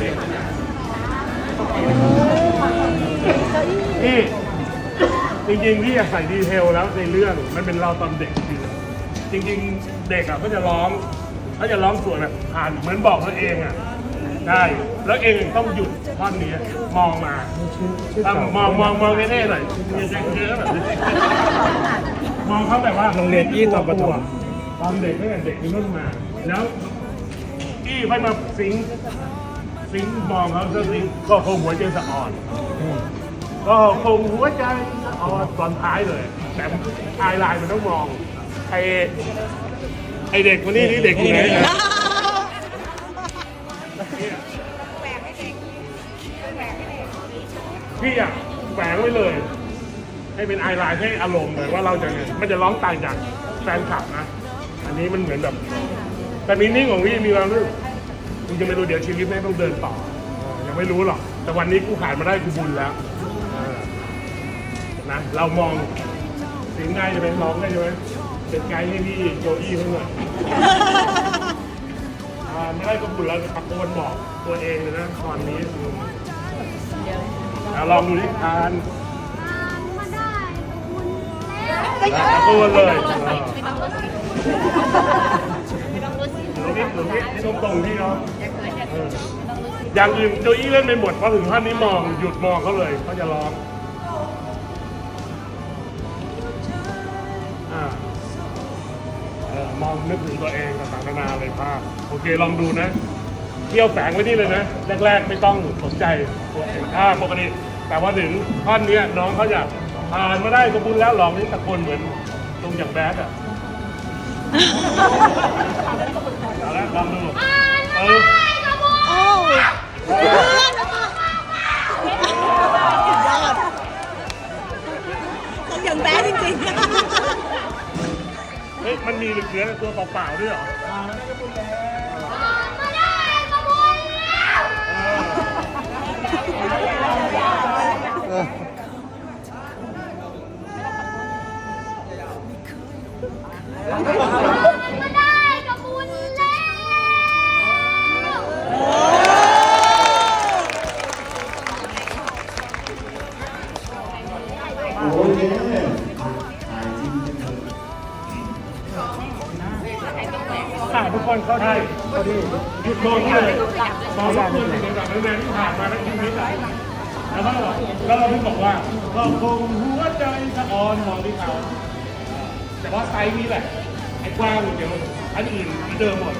นี่จริงๆพี่อยากใส่ดีเทลแล้วในเรื่องมันเป็นเราตอนเด็กจริงจริงเด็กอะก็จะร้องเขาจะร้องสวยแบบผ่านเหมือนบอกตัวเองอะได้แล้วเองต้องหยุดท่อนนี้มองมาถ้ามองมองมองเท่ไหน่อยมีใจเยอะแบบมองเขาแบบว่าโรงเรียนอี้ตอนประถมตอนเด็กตั้งแต่เด็กนี่นุ่นมา แล้วอี้ไปมาสิง สิงมองเขาก็สิงก็คงหัวใจสะอ่อน ก็คงหัวใจเอาตอนท้ายเลย แต่ไอไลน์มันต้องมองไอไอเด็กคนนี้นี่เด็กคนไหนนะพี่อะแฝงไว้เลย ให้เป็นไอไลน์ให้อารมณ์เลยว่าเราจะไงมันจะร้องต่างจากแฟนคลับนะ อันนี้มันเหมือนแบบแต่มีนิ่งของพี่มีความรู้สึก มึงจะไม่รู้เดี๋ยวชีวิตแม่งต้องเดินต่อเออยังไม่รู้หรอก แต่วันนี้กูผ่านมาได้กูบุญแล้วเออนะเรามองสิ่งง่ายใช่ไหมร้องได้ใช่ไหมเป็นไกด์ให้พี่โจอี้เขาหน่อยอ่าไม่ได้ก็บุญแล้วตะโกนบอกตัวเองเลยนะตอนนี้อะลองดูดิทานมาได้คุณตะโกนเลยเออ ไม่ต้อง รู้สิหลวงพี่หลวงพี่ที่ตรงตรงๆที่เขาเอออย่างอื่นโจอี้เล่นไปหมดพอถึงท่านนี้มองหยุดมองเขาเลยเขาจะร้องอ่าเออมองนึกถึงตัวเองต่างๆนานาเลยภาพโอเคลองดูนะ เที่ยวแฝงไว้นี่เลยนะ แรกๆไม่ต้องสนใจตัวเองอ่าปกติแต่ว่าถึงท่อนเนี้ยน้องเขาอยากผ่านมาได้ก็บุญแล้วลองนี่ตะโกนเหมือนตรงอย่างแบดอะ เอาละลองดูเออโอ้ยยอดต้องย่างแบดจริงๆเฮ้ยมันมีเหลือตัวเปล่าๆด้วยเหรอมาได้ขบวนแล้วเออ โอ้ยเนี่ยถ่ายจริงค่ะทุกคนเข้าที่เข้าที่หยุดมองที่เลยมองทุกคนในแบบนั้นที่ผ่านมาทั้งชีวิตแล้วก็แล้วเราถึงบอกว่าก็คงหัวใจสะอ่อนมองที่เขาแต่ว่าไซส์นี้แหละไอ้กว้างเดี๋ยวอันอื่นเดิมหมด